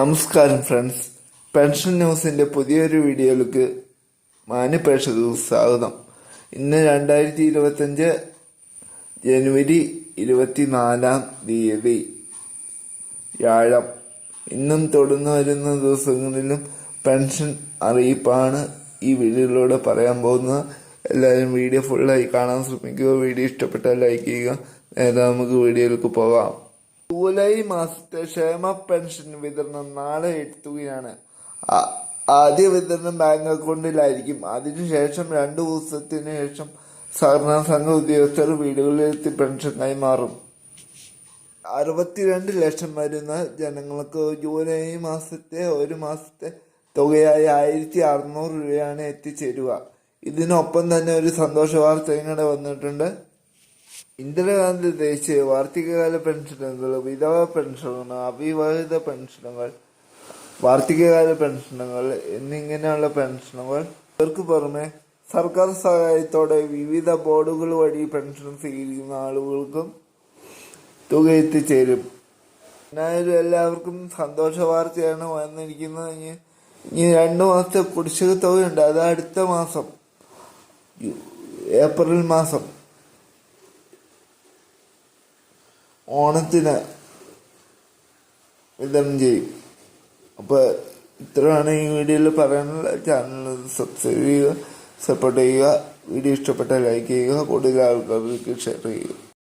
നമസ്കാരം friends pension ന്യൂസിന്റെ പുതിയൊരു വീഡിയോയിലേക്ക് മാന്യപ്രേക്ഷകർക്ക് സ്വാഗതം. ഇന്ന് രണ്ടായിരത്തി ഇരുപത്തഞ്ച് ജനുവരി ഇരുപത്തിനാലാം തീയതി. വ്യാഴം. ഇന്നും തുടർന്നു വരുന്ന ദിവസങ്ങളിലും പെൻഷൻ അറിയിപ്പാണ് ഈ വീഡിയോയിലൂടെ പറയാൻ പോകുന്നത്. എല്ലാവരും വീഡിയോ ഫുള്ളായി കാണാൻ ശ്രമിക്കുക. വീഡിയോ ഇഷ്ടപ്പെട്ടാൽ ലൈക്ക് ചെയ്യുക. നേരെ നമുക്ക് വീഡിയോയിലേക്ക് പോകാം. ജൂലൈ മാസത്തെ ക്ഷേമ പെൻഷൻ വിതരണം നാളെ എത്തുകയാണ് ആദ്യ വിതരണം ബാങ്ക് അക്കൗണ്ടിലായിരിക്കും. അതിനുശേഷം രണ്ടു ദിവസത്തിന് ശേഷം സഹകരണ സംഘ ഉദ്യോഗസ്ഥർ വീടുകളിലെത്തി പെൻഷൻ കൈമാറും. അറുപത്തിരണ്ട് ലക്ഷം വരുന്ന ജനങ്ങൾക്ക് ജൂലൈ മാസത്തെ ഒരു മാസത്തെ തുകയായി ആയിരത്തി അറുന്നൂറ് രൂപയാണ് എത്തിച്ചേരുക. ഇതിനൊപ്പം തന്നെ ഒരു സന്തോഷ വാർത്തയും കൂടെ വന്നിട്ടുണ്ട്. ഇന്ദിരാഗാന്ധി ദേശീയ വാർഷികകാല പെൻഷനുകൾ വിധവ പെൻഷനുകൾ അവിവാഹിത പെൻഷനുകൾ വാർഷികകാല പെൻഷനുകൾ എന്നിങ്ങനെയുള്ള പെൻഷനുകൾ. ഇവർക്ക് പുറമെ സർക്കാർ സഹായത്തോടെ വിവിധ ബോർഡുകൾ വഴി പെൻഷൻ സ്വീകരിക്കുന്ന ആളുകൾക്കും തുക എത്തിച്ചേരും. എന്നായാലും എല്ലാവർക്കും സന്തോഷ വാർത്തയാണ് വന്നിരിക്കുന്നത്. ഇനി ഇനി രണ്ടു മാസത്തെ കുടിശ്ശിക തുകയുണ്ട്. അത് അടുത്ത മാസം ഏപ്രിൽ മാസം. ഓണത്തിന് വിതരണം ചെയ്യും. അപ്പോൾ ഇത്രയാണ് ഈ വീഡിയോയിൽ പറയാനുള്ള ചാനൽ സബ്സ്ക്രൈബ് ചെയ്യുക സപ്പോർട്ട് ചെയ്യുക വീഡിയോ ഇഷ്ടപ്പെട്ടാൽ ലൈക്ക് ചെയ്യുക കൂടുതൽ ആൾക്കാർക്ക് ഷെയർ ചെയ്യുക.